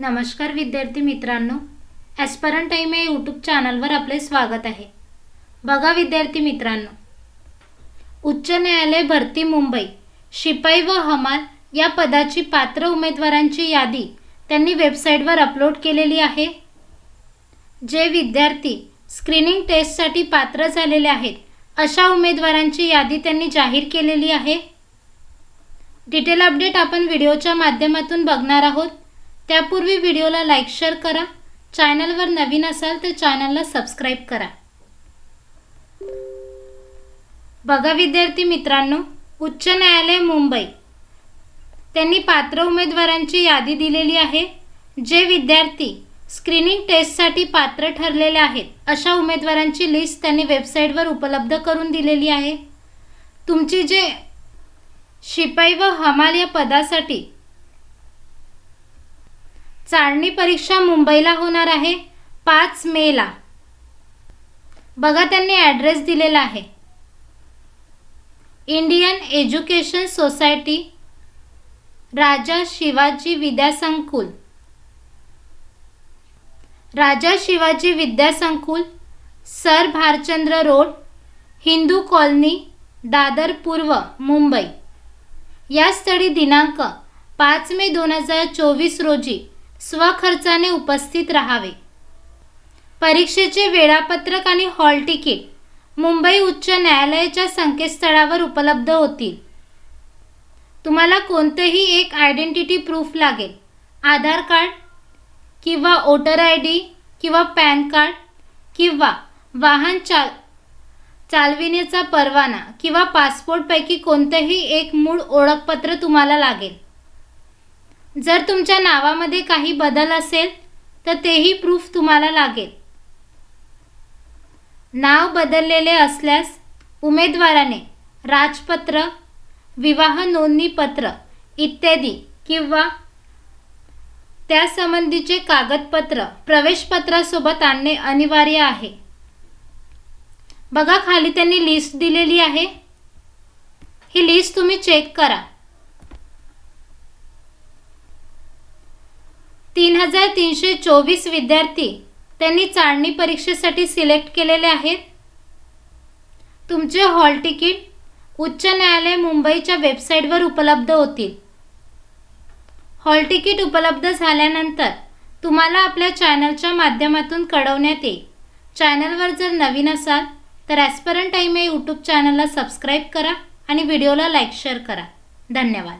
नमस्कार विद्यार्थी मित्रांनो ॲस्परन टाईम या यूट्यूब चॅनलवर आपले स्वागत आहे. बघा विद्यार्थी मित्रांनो उच्च न्यायालय भरती मुंबई शिपाई व हमाल या पदाची पात्र उमेदवारांची यादी त्यांनी वेबसाईटवर अपलोड केलेली आहे. जे विद्यार्थी स्क्रीनिंग टेस्टसाठी पात्र झालेले आहेत अशा उमेदवारांची यादी त्यांनी जाहीर केलेली आहे. डिटेल अपडेट आपण व्हिडिओच्या माध्यमातून बघणार आहोत. त्यापूर्वी व्हिडिओला लाईक शेअर करा. चॅनलवर नवीन असाल तर चॅनलला सबस्क्राईब करा. बघा विद्यार्थी मित्रांनो उच्च न्यायालय मुंबई. त्यांनी पात्र उमेदवारांची यादी दिलेली आहे. जे विद्यार्थी स्क्रीनिंग टेस्टसाठी पात्र ठरलेले आहेत अशा उमेदवारांची लिस्ट त्यांनी वेबसाईटवर उपलब्ध करून दिलेली आहे. तुमची जे शिपाई व हमाल या पदासाठी चाळणी परीक्षा मुंबईला होणार आहे पाच मेला. बघा त्यांनी ॲड्रेस दिलेला आहे. Indian education society Raja Shivaji Vidyasankul. Raja Shivaji Vidyasankul sir Bharchandra road Hindu colony Dadar पूर्व मुंबई. या स्थळी दिनांक पाच मे दोन हजार चोवीस रोजी स्वखर्चाने उपस्थित राहावे. परीक्षेचे वेळापत्रक आणि हॉल तिकीट मुंबई उच्च न्यायालयाच्या संकेतस्थळावर उपलब्ध होतील. तुम्हाला कोणतेही एक आयडेंटिटी प्रूफ लागेल. आधार कार्ड किंवा वोटर आय डी किंवा पॅन कार्ड किंवा वाहन चाल चालविण्याचा परवाना किंवा पासपोर्टपैकी कोणतंही एक मूळ ओळखपत्र तुम्हाला लागेल. जर तुमच्या नावामध्ये काही बदल असेल तर तेही प्रूफ तुम्हाला लागेल. नाव बदललेले असल्यास उमेदवाराने राजपत्र विवाह नोंदणीपत्र इत्यादी किंवा त्यासंबंधीचे कागदपत्र प्रवेशपत्रासोबत आणणे अनिवार्य आहे. बघा खाली त्यांनी लिस्ट दिलेली आहे. ही लिस्ट तुम्ही चेक करा. तीन हजार तीनशे चोवीस विद्यार्थी त्यांनी चाळणी परीक्षेसाठी सिलेक्ट केलेले आहेत. तुमचे हॉल तिकीट उच्च न्यायालय मुंबईच्या वेबसाईटवर उपलब्ध होतील. हॉल तिकीट उपलब्ध झाल्यानंतर तुम्हाला आपल्या चॅनलच्या माध्यमातून कळवण्यात येईल. चॅनलवर जर नवीन असाल तर ॲस्परंट टाईम या यूट्यूब चॅनलला सबस्क्राईब करा आणि व्हिडिओला लाईक शेअर करा. धन्यवाद.